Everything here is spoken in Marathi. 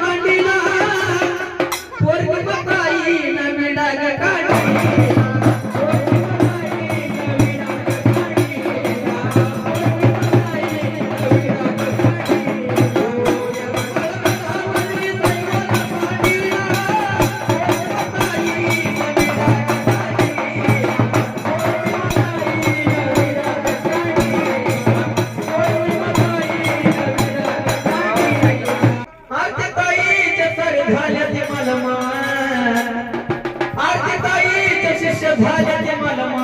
पांडीला पोरगी बताई न भाजते मलमा आरती ताई शिष्य भाजते मलमा